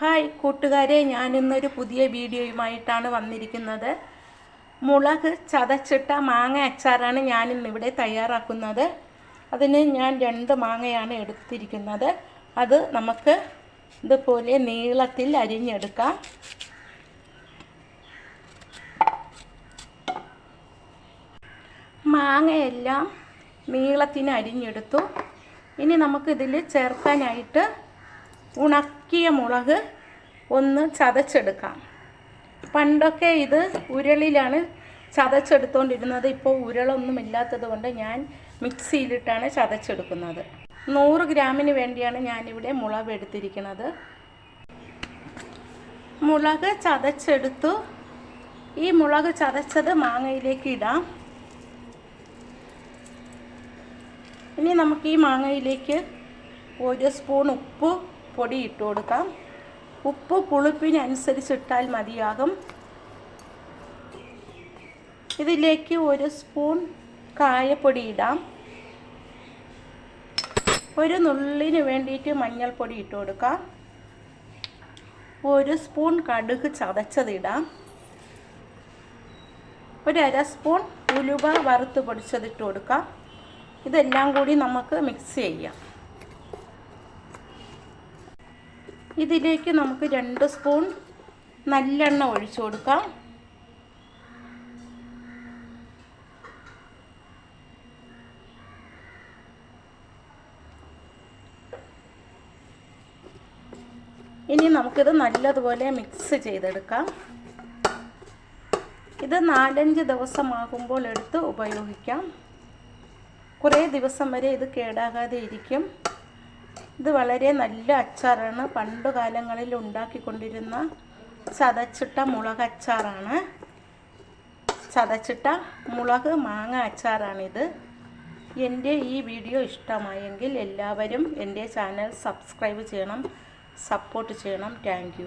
Hi കൂട്ടുകാരെ ഞാനിന്നൊരു പുതിയ വീഡിയോയുമായിട്ടാണ് വന്നിരിക്കുന്നത്. മുളക് ചതച്ചിട്ട മാങ്ങ അച്ചാറാണ് ഞാനിന്നിവിടെ തയ്യാറാക്കുന്നത്. അതിന് ഞാൻ രണ്ട് മാങ്ങയാണ് എടുത്തിരിക്കുന്നത്. അത് നമുക്ക് ഇതുപോലെ നീളത്തിൽ അരിഞ്ഞെടുക്കാം. മാങ്ങയെല്ലാം നീളത്തിന് അരിഞ്ഞെടുത്തു. ഇനി നമുക്കിതിൽ ചേർക്കാനായിട്ട് ഉണക്കിയ മുളക് ഒന്ന് ചതച്ചെടുക്കാം. പണ്ടൊക്കെ ഇത് ഉരളിലാണ് ചതച്ചെടുത്തോണ്ടിരുന്നത്. ഇപ്പോൾ ഉരളൊന്നും ഇല്ലാത്തത് കൊണ്ട് ഞാൻ മിക്സിയിലിട്ടാണ് ചതച്ചെടുക്കുന്നത്. നൂറ് ഗ്രാമിന് വേണ്ടിയാണ് ഞാനിവിടെ മുളക് എടുത്തിരിക്കുന്നത്. മുളക് ചതച്ചെടുത്തു. ഈ മുളക് ചതച്ചത് മാങ്ങയിലേക്ക് ഇടാം. ഇനി നമുക്ക് ഈ മാങ്ങയിലേക്ക് ഒരു സ്പൂൺ ഉപ്പ് പൊടി ഇട്ട് കൊടുക്കാം. ഉപ്പ് പുളിപ്പിനനുസരിച്ച് ഇട്ടാൽ മതിയാകും. ഇതിലേക്ക് ഒരു സ്പൂൺ കായപ്പൊടി ഇടാം. ഒരു നുള്ളിന് വേണ്ടിയിട്ട് മഞ്ഞൾപ്പൊടി ഇട്ട് കൊടുക്കാം. ഒരു സ്പൂൺ കടുക് ചതച്ചതിടാം ഒരു അര സ്പൂൺ ഉലുവ വറുത്ത് പൊടിച്ചതിട്ട് കൊടുക്കാം. ഇതെല്ലാം കൂടി നമുക്ക് മിക്സ് ചെയ്യാം. ഇതിലേക്ക് നമുക്ക് രണ്ട് സ്പൂൺ നല്ലെണ്ണ ഒഴിച്ചു കൊടുക്കാം. ഇനി നമുക്കിത് നല്ലതുപോലെ മിക്സ് ചെയ്തെടുക്കാം. ഇത് നാലഞ്ച് ദിവസമാകുമ്പോൾ എടുത്ത് ഉപയോഗിക്കാം. കുറേ ദിവസം വരെ ഇത് കേടാകാതെ ഇരിക്കും. ഇത് വളരെ നല്ല അച്ചാറാണ്. പണ്ട് കാലങ്ങളിൽ ഉണ്ടാക്കിക്കൊണ്ടിരുന്ന ചതച്ചിട്ട മുളക് അച്ചാറാണ്. ചതച്ചിട്ട മുളക് മാങ്ങ അച്ചാറാണിത്. എന്റെ ഈ വീഡിയോ ഇഷ്ടമായെങ്കിൽ എല്ലാവരും എന്റെ ചാനൽ സബ്സ്ക്രൈബ് ചെയ്യണം സപ്പോർട്ട് ചെയ്യണം. താങ്ക്